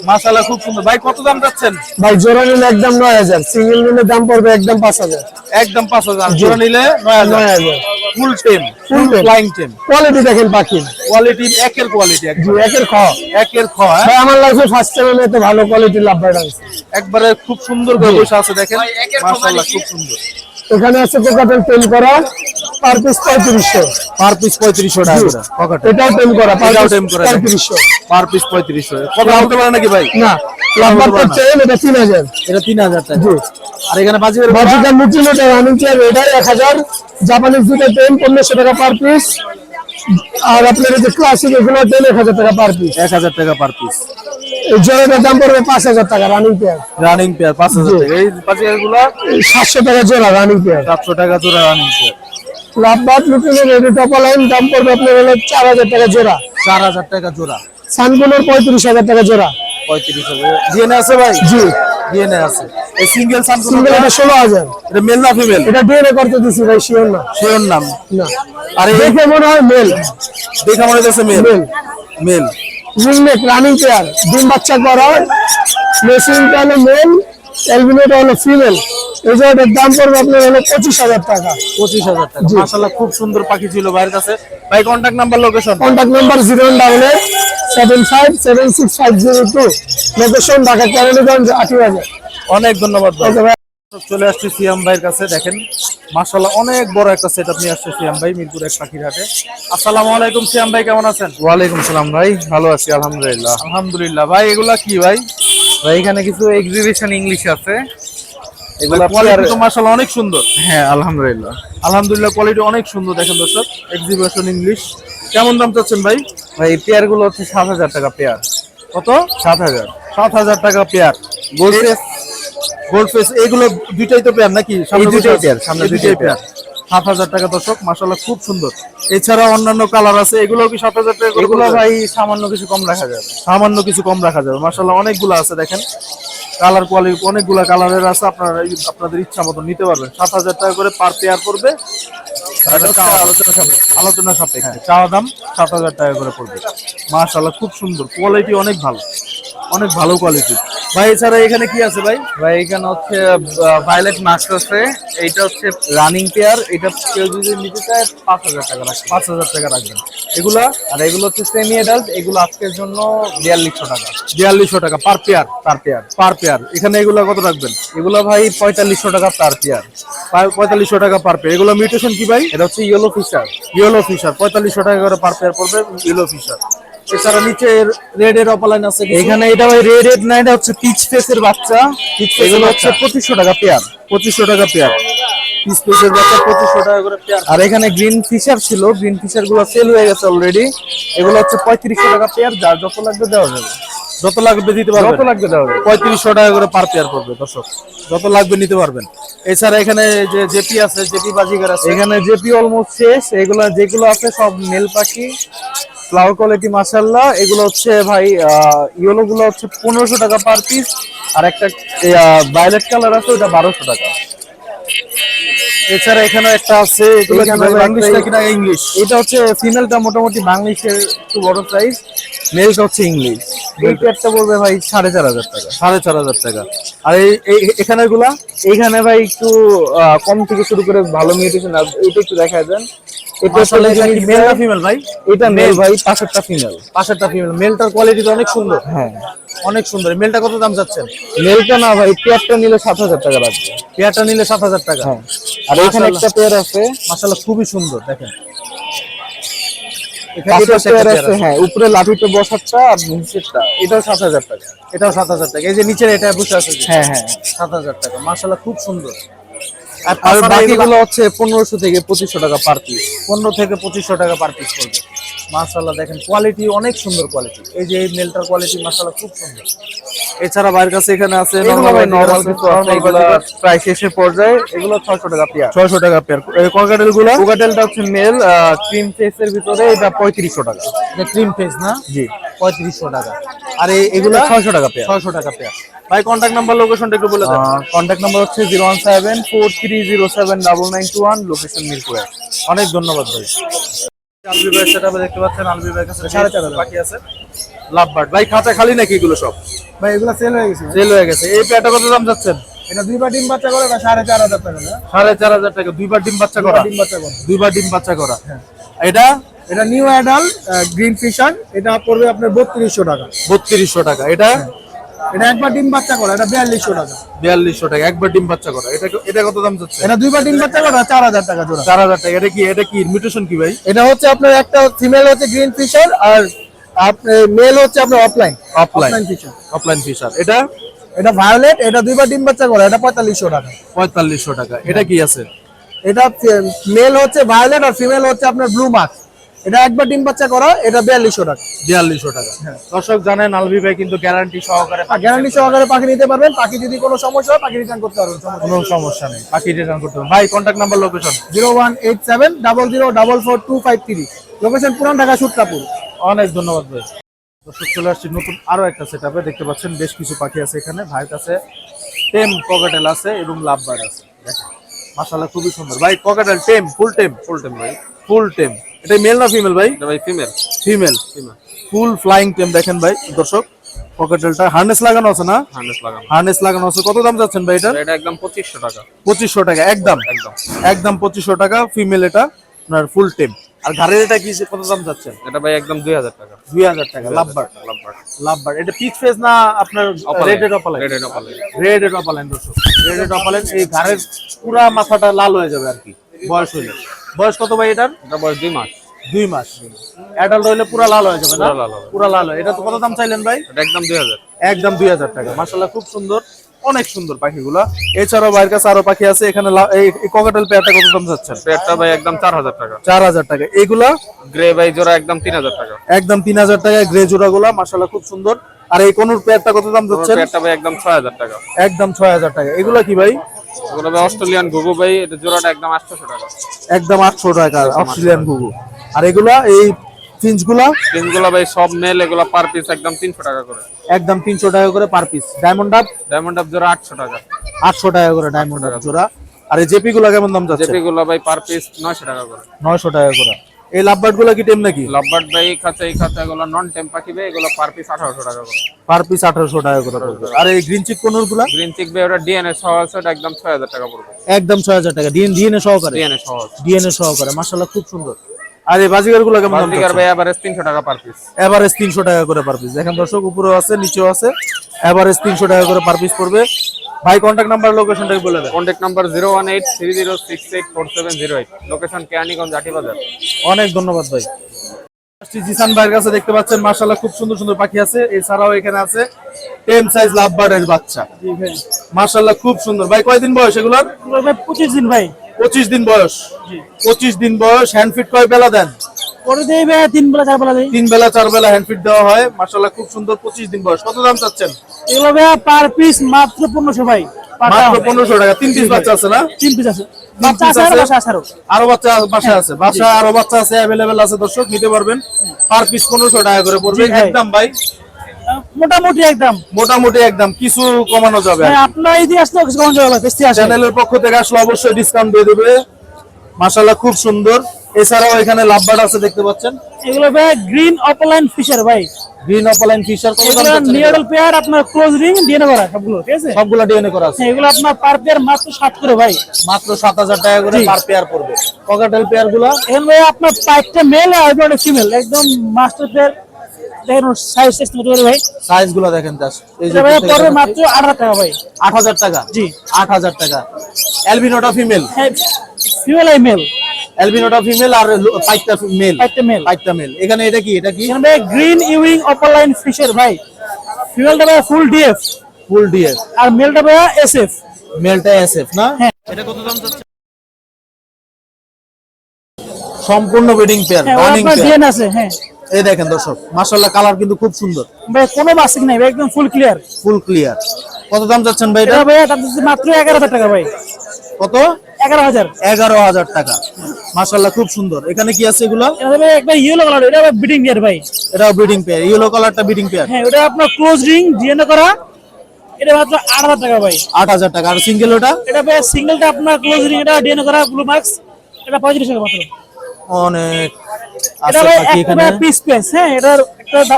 S1: মাশাআল্লাহ খুব সুন্দর। ভাই কত দাম যাচ্ছেন?
S5: ভাই জোড়া নিলে একদম নয় হাজার। সিঙ্গেল নিলে দাম পড়বে একদম পাঁচ হাজার।
S1: একদম পাঁচ হাজার। জোড়া নিলে নয় হাজার।
S5: নয় হাজার।
S1: ফুল টেম ফুল। ফ্লাইং টেম।
S5: কোয়ালিটি দেখেন পাখি
S1: কোয়ালিটি একের কোয়ালিটি
S5: জি একের খাওয়া
S1: একের খ?
S5: ভাই আমার লাগছে ফার্স্ট টাইম আমি এত ভালো কোয়ালিটির লাভ আনছি।
S1: একবারে খুব সুন্দর করে বসে আছে দেখেন। মাশাআল্লাহ খুব সুন্দর।
S5: এখানে আছে কোকাটেল টেন করা পার পিস
S1: পার টাকা
S5: এটাও করা পার
S1: এটাও
S5: পিস
S1: tame করা।
S5: পঁয়ত্রিশশো।
S1: পার পিস পঁয়ত্রিশশো। কথা বলতে পারে নাকি ভাই?
S5: না এটা তিন হাজার।
S1: এটা তিন হাজার টাকা।
S5: জি।
S1: আর এখানে
S5: রানিং চেয়ার জাপানিজ দুটো টেন পনেরোশো টাকা পার পিস আর আপনার যে ক্লাসিক এগুলো টেন এক হাজার টাকা পার পিস
S1: এক হাজার টাকা পার পিস
S5: এই জোড়াটার দাম পড়বে পাঁচ হাজার টাকা রানিং পেয়ার
S1: রানিং পেয়ার পাঁচ হাজার টাকা। এই বাজিবেরগুলা
S5: সাতশো টাকা জোড়া রানিং পেয়ার
S1: সাতশো টাকা জোড়া রানিং পেয়ার
S5: লাভবাদ লুটিনের রেডি টপ লাইন দাম পড়বে আপনার হলো চার হাজার টাকা জোড়া।
S1: চার হাজার টাকা জোড়া।
S5: সানগুলোর পঁয়ত্রিশ হাজার টাকা জোড়া।
S1: পঁয়ত্রিশ হাজার। ডিএনএ আছে ভাই?
S5: জি।
S1: ডিএনএ আছে। এই সিঙ্গেল
S5: সিঙ্গেল এটা ষোলো হাজার।
S1: এটা মেল না ফিমেল
S5: এটা ডিএনএ করতে দিচ্ছি ভাই শিওর না।
S1: শিওর নাম
S5: না।
S1: আর
S5: দেখে মনে হয় মেল
S1: দেখা মনে হচ্ছে male
S5: male
S1: male
S5: ringneck running pair ডিম বাচ্চা করা মেশিনটা হলো মেল অ্যালবিনোটা হলো ফিমেল এই দাম পড়বে আপনার হলো পঁচিশ হাজার টাকা।
S1: পঁচিশ হাজার টাকা। মাসাল্লাহ খুব সুন্দর পাখি ছিল বাইরের কাছে। ভাই contact number location
S5: contact number zero double eight seven five seven six five zero two location Dhaka Keraniganj হাজার
S1: অনেক ধন্যবাদ চলে আসছি সিয়াম ভাইয়ের কাছে দেখেন মাশাল্লাহ অনেক বড় একটা সেট নিয়ে আসছে সিয়াম ভাই মিরপুর এক পাখির হাটে আসসালামু আলাইকুম সিয়াম ভাই কেমন আছেন
S7: ওয়ালাইকুম সালাম ভাই ভালো আছি আলহামদুলিল্লাহ
S1: আলহামদুলিল্লাহ ভাই এগুলা কি ভাই
S7: ভাই এখানে কিছু এক্সিবিশন ইংলিশ আছে এগুলা
S1: কোয়ালিটি তো মাশাল্লাহ অনেক সুন্দর
S7: হ্যাঁ আলহামদুলিল্লাহ
S1: আলহামদুলিল্লাহ কোয়ালিটি অনেক সুন্দর দেখেন দর্শক এক্সিবিশন ইংলিশ কেমন দাম চাচ্ছেন ভাই?
S7: ভাই পেয়ারগুলো হচ্ছে সাত হাজার টাকা পেয়ার
S1: কত?
S7: সাত হাজার।
S1: সাত হাজার টাকা পেয়ার গোল্ড ফেস গোল্ড এগুলো দুইটাই তো পেয়ার নাকি? সামনে
S7: দুইটাই পেয়ার, সামনে দুইটাই
S1: পেয়ার সাত হাজার টাকা দর্শক মাশাল্লাহ খুব সুন্দর। এছাড়া অন্যান্য কালার আছে এগুলো কি সাত হাজার টাকা
S7: এগুলো ভাই সামান্য কিছু কম রাখা যাবে।
S1: সামান্য কিছু কম রাখা যাবে মাশাল্লাহ অনেকগুলো আছে দেখেন। কালার কোয়ালিটি অনেকগুলো কালারের আছে আপনারা আপনাদের ইচ্ছা মতো নিতে পারবেন। সাত হাজার টাকা করে পার পেয়ার পড়বে। আলোচনা সাপেক্ষে। চা চাওয়া দাম সাত হাজার টাকা করে পড়বে। মাশাল্লাহ খুব সুন্দর। কোয়ালিটি অনেক ভালো। অনেক ভালো কোয়ালিটি ভাই এছাড়া এখানে কি আছে ভাই?
S7: ভাই এখানে হচ্ছে ভায়োলেট মাস্ক আছে। এইটা হচ্ছে রানিং পেয়ার এটা কেউ যদি নিতে চায় পাঁচ হাজার টাকা রাখবে।
S1: পাঁচ হাজার টাকা রাখবেন। এগুলা
S7: আর এগুলো হচ্ছে সেমি অ্যাডাল্ট এগুলো আজকের জন্য বিয়াল্লিশশো টাকা।
S1: বিয়াল্লিশশো টাকা per pair per pair per pair এখানে এগুলা কত রাখবেন?
S7: এগুলো ভাই পঁয়তাল্লিশশো টাকা পার পেয়ার
S1: পঁয়তাল্লিশশো টাকা পার পেয়ার এগুলো মিউটেশন কি ভাই?
S7: এটা হচ্ছে ইয়েলো ফিশার
S1: ইয়েলো ফিশার পঁয়তাল্লিশশো টাকা করে পার পেয়ার পড়বে ইয়েলো ফিশার এছাড়া নিচে রেড এর অপালাইন আছে
S7: এখানে এটা ভাই রেড রেড না এটা হচ্ছে পিচ ফেসের বাচ্চা। এগুলো হচ্ছে পঁচিশশো টাকা পেয়ার
S1: পঁচিশশো টাকা পেয়ার পিস পিসের বাচ্চা পঁচিশশো টাকা করে পেয়ার
S7: আর এখানে গ্রিন ফিশার ছিল গ্রিন ফিশারগুলো সেল হয়ে গেছে অলরেডি এগুলো হচ্ছে পঁয়ত্রিশশো টাকা পেয়ার যার যত লাগবে দেওয়া যাবে।
S1: যত লাগবে দিতে পারবেন।
S7: যত লাগবে দেওয়া যাবে।
S1: পঁয়ত্রিশশো টাকা করে পার পেয়ার পড়বে দর্শক। যত লাগবে নিতে পারবেন। এছাড়া এখানে যে জেপি আছে জেপি বাজিগার আছে।
S7: এখানে জেপি অলমোস্ট শেষ। এগুলো যেগুলো আছে সব মেল পাখি। ফ্লাওয়ার কোয়ালিটি মাসাল্লাহ এগুলো হচ্ছে ভাই ইয়েলো গুলো হচ্ছে পনেরোশো টাকা পার পিস আর একটা ভায়োলেট কালার আছে ওটা বারোশো টাকা।
S1: এছাড়া এখানে একটা আছে ইংলিশ
S7: এটা হচ্ছে ফিমেলটা মোটামুটি বাংলিশের একটু বড় সাইজ মেলটা হচ্ছে ইংলিশ এই পেয়ারটা পড়বে ভাই সাড়ে চার হাজার টাকা।
S1: সাড়ে চার হাজার টাকা। আর এই এখানে গুলা
S7: এইখানে ভাই একটু কম থেকে শুরু করে ভালো মিউটেশন এটা একটু দেখা দেন। এটা আসলে
S1: কি মেল না ফিমেল ভাই?
S7: এটা মেল ভাই পাশেরটা ফিমেল
S1: পাশেরটা ফিমেল মেলটার কোয়ালিটি তো অনেক সুন্দর।
S7: হ্যাঁ।
S1: অনেক সুন্দর। মেলটা কত দাম
S7: মেলটা না ভাই পেয়ারটা নিলে সাত হাজার টাকা লাগবে।
S1: পেয়ারটা নিলে সাত হাজার টাকা।
S7: হ্যাঁ। আর এখানে একটা পেয়ার আছে।
S1: খুবই সুন্দর দেখেন।
S7: হ্যাঁ উপরে লাঠিতে বসারটা আর নিচেরটা। এটাও সাত হাজার টাকা।
S1: এটাও সাত হাজার টাকা। এই যে নিচের এটা বসে আছে
S7: হ্যাঁ হ্যাঁ
S1: সাত হাজার টাকা। মাসাল্লাহ খুব সুন্দর। আর
S7: বাকিগুলো হচ্ছে পনেরোশো থেকে পঁচিশশো টাকা পার পিস
S1: পনেরো থেকে পঁচিশশো টাকা পার পিস পড়বে মাসাল্লাহ দেখেন কোয়ালিটি অনেক সুন্দর কোয়ালিটি এই যে এই মেলটার কোয়ালিটি মাসাল্লাহ খুব সুন্দর। এছাড়া বাইরের কাছে এখানে আছে
S7: এগুলো ভাই নর্মাল
S1: আছে,
S7: কিছু আছে এগুলো প্রায় শেষের পর্যায়ে এগুলো ছয়শো টাকা পেয়ার
S1: ছয়শো টাকা পেয়ার ককাটেলগুলো
S7: কোকাটেলটা হচ্ছে মেল ক্রিম ফেসের ভিতরে এটা পঁয়ত্রিশশো টাকা।
S1: ক্রিম ফেস না?
S7: জি।
S1: পঁয়ত্রিশশো টাকা। আর এই এগুলো
S7: ছয়শো টাকা পেয়ার
S1: ছয়শো টাকা পেয়ার ভাই কন্ট্যাক্ট নাম্বার লোকেশনটা একটু বলে দেন।
S7: কন্ট্যাক্ট নাম্বার হচ্ছে zero one seven four three zero seven double nine two one location Mirpur.
S1: অনেক ধন্যবাদ ভাই। আলবি ভাই সেটা দেখতে পাচ্ছেন আলবি ভাইয়ের কাছে সাড়ে চার হাজার। বাকি আছে। লাভবার্ড। ভাই খাঁচা খালি নাকি এগুলো সব?
S5: ভাই এগুলো সেল হয়ে গেছে।
S1: সেল হয়ে গেছে। এই কত দাম যাচ্ছেন?
S5: এটা দুইবার ডিম বাচ্চা করে এটা সাড়ে চার হাজার টাকা না?
S1: সাড়ে চার হাজার টাকা। দুইবার ডিম বাচ্চা করা?
S5: ডিম বাচ্চা করে।
S1: দুইবার ডিম বাচ্চা করা। এটা?
S5: এটা নিউ অ্যাডাল গ্রিন ফিশার এটা পড়বে আপনার বত্রিশশো টাকা।
S1: বত্রিশশো টাকা। এটা?
S5: এটা একবার ডিম বাচ্চা করে এটা বিয়াল্লিশশো টাকা।
S1: বিয়াল্লিশশো টাকা একবার ডিম বাচ্চা করা। এটা এটা কত দাম যাচ্ছে?
S5: এটা দুইবার ডিম বাচ্চা করে চার হাজার টাকা জোড়া।
S1: চার হাজার টাকা। এটা কি এটা কি মিউটেশন কি ভাই?
S5: এটা হচ্ছে আপনার একটা ফিমেল হচ্ছে গ্রিন ফিশার আর মেল হচ্ছে আপনার opaline
S1: opaline
S5: Fischer
S1: opaline Fischer এটা?
S5: এটা ভায়োলেট এটা দুইবার ডিম বাচ্চা করে এটা পঁয়তাল্লিশশো টাকা।
S1: পঁয়তাল্লিশশো টাকা। এটা কি আছে?
S5: এটা মেল হচ্ছে ভায়োলেট আর ফিমেল হচ্ছে আপনার ব্লু মার্ক এটা একবার ডিম বাচ্চা করা এটা বিয়াল্লিশশো টাকা।
S1: বিয়াল্লিশশো টাকা। দর্শক জানেন আলবি ভাই কিন্তু গ্যারান্টি সহকারে
S5: গ্যারান্টি সহকারে পাখি নিতে পারবেন। পাখি যদি কোনো সমস্যা হয় পাখি রিটার্ন করতে পারবেন।
S1: কোনো সমস্যা নেই। বাকি রিটার্ন করতে হবে ভাই contact number location
S5: zero one eight seven double zero double four two five three. Location Puran Dhaka Sutrapur
S1: অনেক ধন্যবাদ ভাই। দর্শক চলে আসছি নতুন আরও একটা সেট দেখতে পাচ্ছেন বেশ কিছু পাখি আছে এখানে। ভাইয়ের কাছে টেম ককাটেল আছে এবং লাভবার আছে। দেখেন মাশাআল্লাহ খুবই সুন্দর। ভাই ককাটেল টেম ফুল টেম ফুল টেম ভাই। ফুল টেম। এটা মেল না ফিমেল ভাই?
S11: ভাই female
S1: female full flying tame দেখেন ভাই দর্শক। ককাটেলটা হার্নেস লাগানো আছে না?
S11: হান্ড্রেড লাগানো।
S1: হার্নেস লাগানো আছে। কত দাম যাচ্ছেন ভাই এটা?
S11: এটা একদম পঁচিশশো টাকা।
S1: পঁচিশশো টাকা একদম।
S11: একদম।
S1: একদম পঁচিশশো টাকা ফিমেল এটা আপনার ফুল টেম আর ঘাড়ের এটা কি কত দাম যাচ্ছেন?
S11: এটা ভাই একদম দুই হাজার টাকা।
S1: দুই হাজার টাকা লাভবার।
S11: লাভবার।
S1: লাভবার। এটা পিচ ফেস না আপনার red eyed opaline
S11: red eyed opaline
S1: red eyed opaline দর্শক। রেডেড অপালাইন এই ঘাড়ের পুরা মাথাটা লাল হয়ে যাবে আর কি। বয়স হইলে বয়স কত ভাই এটার?
S11: এটা বয়স দুই মাস।
S1: দুই মাস। অ্যাডাল্ট হইলে পুরা লাল হয়ে যাবে না?
S11: পুরা লাল
S1: হয়। এটা তো কত দাম চাইলেন ভাই?
S11: একদম দুই হাজার।
S1: একদম দুই হাজার টাকা। মাসাল্লাহ খুব সুন্দর। অনেক সুন্দর পাখিগুলা। এছাড়াও বাইরের কাছে আরও পাখি আছে। এখানে এই ককাটেল পেয়ারটা কত দাম যাচ্ছেন?
S11: পেয়ারটা ভাই একদম চার হাজার টাকা।
S1: চার হাজার টাকা। এইগুলা
S11: গ্রে ভাই জোড়া একদম তিন হাজার টাকা।
S1: একদম তিন হাজার টাকায় গ্রে জোড়া গুলা মাসাল্লাহ খুব সুন্দর। আর এই কোনুর পেয়ারটা কত দাম যাচ্ছে
S11: পেয়ারটা ভাই একদম ছয় হাজার টাকা।
S1: একদম ছয় হাজার টাকা। এগুলা কি ভাই?
S11: ওগুলো অস্ট্রেলিয়ান ঘুঘু ভাই এটা জোড়াটা একদম আটশোশো টাকা।
S1: একদম আটশো টাকা অস্ট্রেলিয়ান ঘুঘু। আর এগুলা এই
S11: ভাই সব মেল এগুলো পার পিস একদম তিনশো টাকা করে।
S1: একদম তিনশো টাকা করে per piece diamond up
S11: diamond up জোড়া আটশো টাকা।
S1: আটশো টাকা করে ডায়মন্ড আপ জোড়া। আর এই জেপি গুলা কেমন দাম যাচ্ছে?
S11: জেপি গুলো ভাই পার পিস নয়শো টাকা করে।
S1: নয়শো টাকা করে। এই লাভবার্ডগুলা কি টেম নাকি?
S11: লাভবার্ড ভাই কাঁচা খাঁচা এই কাঁচা এগুলো নন টেম পাখি ভাই এগুলো পার পিস আঠারোশো টাকা করে।
S1: পার পিস আঠারোশো টাকা করে পড়বে। আর এই গ্রিন চিক কোনগুলা
S11: গ্রিন চিক ভাই ওটা ডিএনএ সহ আছে একদম ছয় হাজার টাকা পড়বে।
S1: একদম ছয় হাজার টাকা। ডিএন ডিএনএ সহকারে?
S11: ডিএনএ সহ
S1: ডিএনএ সহকারে মাসাল্লাহ খুব সুন্দর। আর এই বাজিগারগুলো কেমন দাম
S11: বাজিগার ভাই এভারেজ তিনশো টাকা পার পিস
S1: এভারেজ তিনশো টাকা করে পার পিস দেখেন দর্শক উপরেও আছে নিচেও আছে। এভারেজ তিনশো টাকা করে পার পিস পড়বে। ভাই কন্ট্যাক্ট নাম্বার লোকেশনটা বলে দেন।
S11: Contact number zero one eight three zero six eight four seven zero eight location Keraniganj Aati Bazar.
S1: অনেক ধন্যবাদ ভাই। জিসান ভাইয়ের কাছে দেখতে পাচ্ছেন মাশাআল্লাহ খুব সুন্দর সুন্দর পাখি আছে। এছাড়াও এখানে আছে টেন সাইজ লাভ বার্ডের বাচ্চা মাশাআল্লাহ খুব সুন্দর। ভাই কয়দিন বয়স এগুলার?
S5: পঁচিশ দিন ভাই।
S1: পঁচিশ দিন বয়স। পঁচিশ দিন বয়স হ্যান্ড ফিট কয় বেলা দেন?
S5: তিন বেলা চার বেলা
S1: তিন বেলা চার বেলা হ্যান্ড ফিট দেওয়া হয়। মাশাআল্লাহ খুব সুন্দর পঁচিশ দিন বয়স। কত দাম চাচ্ছেন?
S5: এগুলো পার পিস মাত্র পনেরোশো ভাই।
S1: মাত্র পনেরোশো টাকা। তিন পিস বাচ্চা আছে না?
S5: তিন পিস আছে।
S1: বাচ্চা আছে আর বাচ্চা আছে বাসায় আরও বাচ্চা আছে। আছে দর্শক নিতে পারবেন। পার পিস পনেরোশো টাকা করে পড়বে। একদম ভাই।
S5: মোটামুটি একদম।
S1: মোটামুটি একদম। কিছু কমানো যাবে
S5: আপনার আসলে কিছু কম যাবে বেশি আসে।
S1: চ্যানেলের পক্ষ থেকে আসলে অবশ্যই ডিসকাউন্ট দিয়ে দেবে। মাশাআল্লাহ খুব সুন্দর। এছাড়াও এখানে লাভবার্ড আছে দেখতে পাচ্ছেন।
S5: এগুলো ভাই গ্রিন অপলাইন ফিশার ভাই।
S1: গ্রিন অপালাইন ফিশার
S5: নিউডল পেয়ার আপনার ক্লোজ রিং ডিএনএ করা সবগুলো ঠিক আছে?
S1: সবগুলা ডিএনএ করা আছে।
S5: হ্যাঁ, এগুলো আপনার পার পেয়ার মাত্র ষাট করে ভাই।
S1: মাত্র সাত হাজার টাকা করে পার পেয়ার পড়বে। ককাটেল পেয়ারগুলা?
S5: এখন ভাই আপনার পাইপটা মেল আর একটা ফিমেল একদম মাস্টার পেয়ার দেখেন সাইজ সাইজ করে ভাই।
S1: সাইজগুলা দেখেন জাস্ট এই যে
S5: ভাই পড়বে মাত্র আট হাজার টাকা ভাই।
S1: আট হাজার টাকা?
S5: জি।
S1: আট হাজার টাকা। অ্যালবিনোটা ফিমেল
S5: হ্যাঁ ফিমেল আই মেল
S1: অ্যালবিনোটা ফিমেল আর পাইকটা মেল
S5: পাইপটা মেল
S1: পাইকটা মেল এখানে এটা কি? এটা কি?
S5: এখানে ভাই গ্রিন ইউইং অপলাইন ফিশার ভাই। ফিমেলটা ভাই ফুল ডিএফ
S1: ফুল ডিএস
S5: আর মেলটা ভাই এসএফ
S1: মেলটা এসএফ না?
S5: হ্যাঁ।
S1: এটা কত দাম যাচ্ছে সম্পূর্ণ বেডিং পেয়ার রানিং পেয়ার
S5: আছে হ্যাঁ।
S1: এই দেখেন দর্শক মাশাল্লাহ কালার কিন্তু খুব সুন্দর।
S7: ভাই কোনো বাসিক নাই ভাই একদম ফুল ক্লিয়ার
S1: ফুল ক্লিয়ার কত দাম যাচ্ছেন ভাই এটা?
S7: এটা ভাই দিচ্ছি মাত্র এগারো হাজার টাকা ভাই।
S1: কত?
S7: এগারো হাজার।
S1: এগারো হাজার টাকা। মাশাল্লাহ খুব সুন্দর। এখানে কি আছে এগুলো?
S7: এটা ভাই ইয়েলো কালার এটা বিডিং গিয়ার ভাই।
S1: এটাও ব্রিডিং পেয়ার ইয়েলো কালারটা ব্রিডিং পেয়ার
S7: হ্যাঁ ওটা আপনার ক্লোজ রিং ডিএনএ করা। এটা মাত্র আট হাজার টাকা ভাই।
S1: আট হাজার টাকা। আর সিঙ্গেল ওটা?
S7: এটা ভাই সিঙ্গেলটা আপনার ক্লোজ রিং এটা ডিএনএ করা ব্লু মার্কস এটা পঁয়ত্রিশ টাকা মাত্র।
S1: অনেক।
S7: এটা
S1: আছে
S7: ভাই একটা পিস পিস হ্যাঁ এটার একটা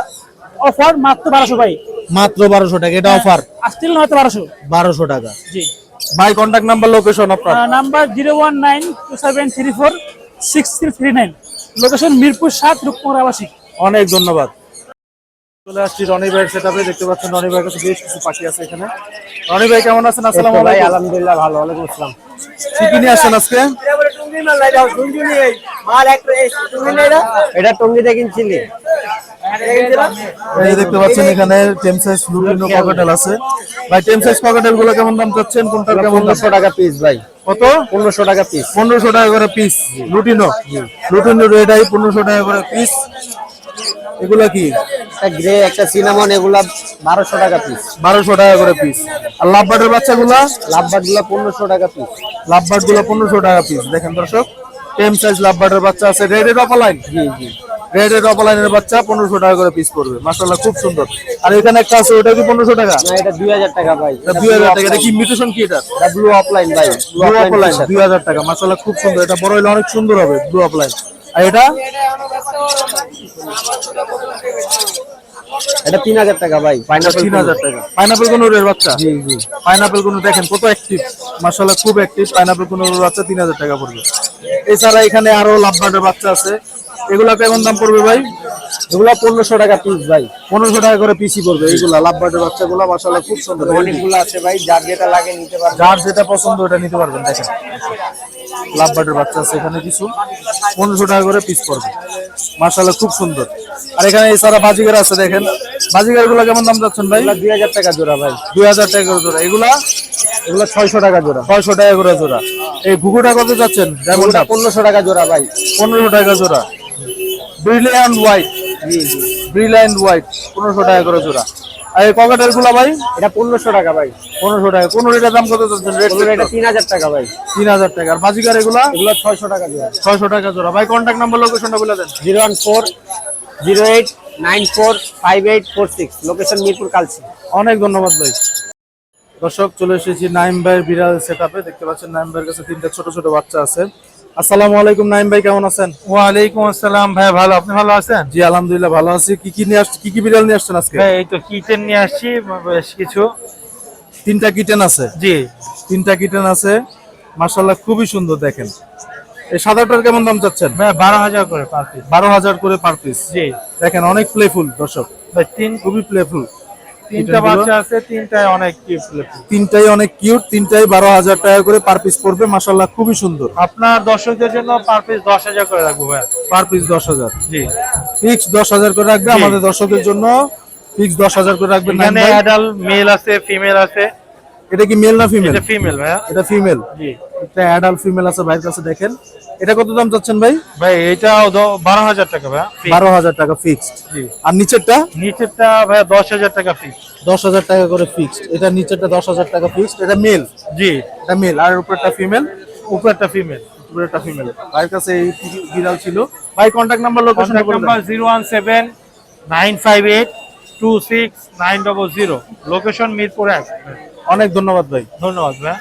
S7: অফার মাত্র বারোশো ভাই।
S1: মাত্র বারোশো টাকা এটা অফার
S7: আসছিল মাত্র বারোশো।
S1: বারোশো টাকা।
S7: জি।
S1: ভাই কন্ট্যাক্ট নাম্বার লোকেশন আপনার?
S7: Number zero one nine two seven three four six three three nine location Mirpur সাত রূপকুমার আবাসিক।
S1: অনেক ধন্যবাদ। চলে আসছি রনি ভাইয়ের সেটাপে দেখতে পাচ্ছেন রনি ভাইয়ের কাছে বেশ কিছু পাখি আছে এখানে। রনি ভাই কেমন আছেন? আসসালামু
S2: ভাই আলহামদুলিল্লাহ ভালো ওয়ালাইকুম আসসালাম।
S1: কি কি নিয়ে আসছেন আজকে?
S2: এটা টঙ্গিতে কিনছিলি।
S1: এই দেখতে পাচ্ছেন এখানে টেমসাইজ লুটিনো ককাটেল আছে। ভাই টেমসাইজ ককাটেলগুলো কেমন দাম চাচ্ছেন? কোনটা কেমন দাম?
S2: পনেরোশো টাকা পিস ভাই।
S1: কত?
S2: পনেরোশো টাকা পিস
S1: পনেরোশো টাকা করে পিস লুটিনো? লুটিনো এটাই পনেরোশো টাকা করে পিস এগুলা কি?
S2: একটা গ্রে একটা সিনামন এগুলা বারোশো টাকা পিস
S1: বারোশো টাকা করে পিস আর লাভবার্ডের বাচ্চাগুলা?
S2: লাভবাটগুলা পনেরোশো টাকা পিস
S1: লাভবার্ডগুলো পনেরোশো টাকা পিস দেখেন দর্শক টেম সাইজ লাভবার্ডের বাচ্চা আছে। রেডের অপালাইন
S2: জি জি।
S1: রেডের অপালাইনের বাচ্চা পনেরোশো টাকা করে পিস পড়বে। মাসাল্লাহ খুব সুন্দর। আর এখানে একটা আছে ওটা কি পনেরোশো টাকা?
S2: না এটা দুই হাজার টাকা ভাই।
S1: দুই হাজার টাকা। এটা কি মিউটেশন কি এটা?
S2: এটা ব্লু অফলাইন ভাই। ব্লু
S1: অফলাইন
S2: অফলাইন
S1: দুই হাজার টাকা। মাসাল্লাহ খুব সুন্দর। এটা বড় হলে অনেক সুন্দর হবে ব্লু অফলাইন আর এটা?
S2: এটা তিন হাজার টাকা ভাই পাইনাপল
S1: তিন হাজার টাকা। পাইনাপেল কোন বাচ্চা?
S2: জি জি।
S1: পাইনাপেল কোন দেখেন কত অ্যাক্টিভ মাসাল্লাহ খুব অ্যাক্টিভ পাইনাপেল কোন বাচ্চা তিন হাজার টাকা পড়বে। এছাড়া এখানে আরও লাভবার্ডের বাচ্চা আছে। এগুলা কেমন দাম পড়বে ভাই?
S2: এগুলা পনেরোশো টাকা পিস ভাই।
S1: পনেরোশো টাকা করে পিসি পড়বে এইগুলা লাভবার্ডের বাচ্চাগুলা মাসাল্লাহ খুব সুন্দর।
S2: অনেকগুলো আছে ভাই যার যেটা লাগে নিতে পারবে
S1: যার যেটা পছন্দ ওটা নিতে পারবেন দেখেন। লাভবার্ডের বাচ্চা আছে এখানে কিছু। পনেরোশো টাকা করে পিস পড়বে। মাসাল্লাহ খুব সুন্দর। আর এখানে এছাড়া বাজিগার আছে দেখেন। বাজিগারগুলো কেমন দাম যাচ্ছেন ভাই?
S2: দুই হাজার টাকা জোড়া ভাই।
S1: দুই হাজার টাকা করে জোড়া। এগুলা?
S2: এগুলো ছয়শো টাকা জোড়া।
S1: ছয়শো টাকা করে জোড়া। এই ঘুঘুটা কত যাচ্ছেন?
S2: পনেরোশো টাকা জোড়া ভাই।
S1: পনেরোশো টাকা জোড়া। ব্রিলিয়ান্ট হোয়াইট ব্রিলিয়ান্ট হোয়াইট পনেরোশো টাকা করে জোড়া। আর এই ককাটেরগুলা ভাই?
S2: এটা পনেরোশো টাকা ভাই।
S1: পনেরোশো টাকা। কোন রেটের দাম কত
S2: এটা তিন হাজার টাকা ভাই।
S1: তিন হাজার টাকা। আর বাজিকার এগুলা?
S2: এগুলো ছয়শো টাকা জোড়া।
S1: ছয়শো টাকা জোড়া। ভাই কন্ট্যাক্ট নাম্বার লোকেশনটা বলে দেন।
S2: Zero one four zero eight nine four five eight four six. Location Mirpur Kalshi.
S1: অনেক ধন্যবাদ ভাই। দর্শক চলে এসেছি নাইম ভাইয়ের বিড়াল সেট দেখতে পাচ্ছেন নাইম ভাইয়ের কাছে তিনটা ছোট ছোট বাচ্চা আছে। আসসালামু আলাইকুম নাইম ভাই কেমন আছেন?
S12: ওয়ালাইকুম আসসালাম ভাই ভালো। আপনি ভালো আছেন?
S1: জি আলহামদুলিল্লাহ ভালো আছি। কি কি নিয়ে আসছি কি কি বিড়াল নিয়ে আসছেন আজকে?
S12: ভাই এই তো কিচেন নিয়ে আসছি বেশ কিছু।
S1: তিনটা কিটেন আছে?
S12: জি।
S1: তিনটা কিটেন আছে। মাশাল্লাহ খুবই সুন্দর দেখেন। এই সাদাটার কেমন দাম চাচ্ছেন?
S12: ভাই বারো হাজার করে পার পিস
S1: বারো হাজার করে পার পিস
S12: জি।
S1: দেখেন অনেক প্লেফুল দর্শক।
S12: ভাই তিন
S1: খুবই প্লেফুল
S12: তিনটা বাচ্চা আছে তিনটায় অনেক কিউট
S1: তিনটাই অনেক কিউট তিনটাই বারো হাজার টাকা করে পার পিস পড়বে মাশাল্লাহ খুবই সুন্দর।
S12: আপনার দর্শকদের জন্য পার পিস দশ হাজার করে রাখব ভাই
S1: পার পিস দশ হাজার।
S12: জি।
S1: ফিক্স দশ হাজার করে রাখবে আমাদের দর্শকের জন্য। ফিক্স দশ হাজার করে রাখবেন
S12: এখানে অ্যাডাল্ট মেল আছে ফিমেল আছে।
S1: এটা কি মেল না ফিমেল
S12: এটা ফিমেল ভাইয়া।
S1: এটা ফিমেল
S12: জি।
S1: একটা অ্যাডাল্ট ফিমেল আছে ভাইয়ের কাছে দেখেন। এটা কত দাম চাচ্ছেন ভাই?
S12: ভাই এটা বারো হাজার টাকা fix।
S1: বারো হাজার টাকা ফিক্সড
S12: জি।
S1: আর নিচেরটা?
S12: নিচেরটা ভাইয়া দশ হাজার টাকা ফিক্স
S1: দশ হাজার টাকা করে ফিক্সড এটা নিচেরটা দশ হাজার টাকা ফিক্সড এটা মেল
S12: জি।
S1: এটা মেল আর উপরেরটা ফিমেল
S12: উপরটা ফিমেল
S1: উপরেরটা ফিমেল ভাইয়ের কাছে এই বিড়াল ছিল। ভাই contact number location
S12: number zero one seven nine five eight two six nine double zero location Mirpur এক।
S1: অনেক ধন্যবাদ ভাই।
S12: ধন্যবাদ ভাই।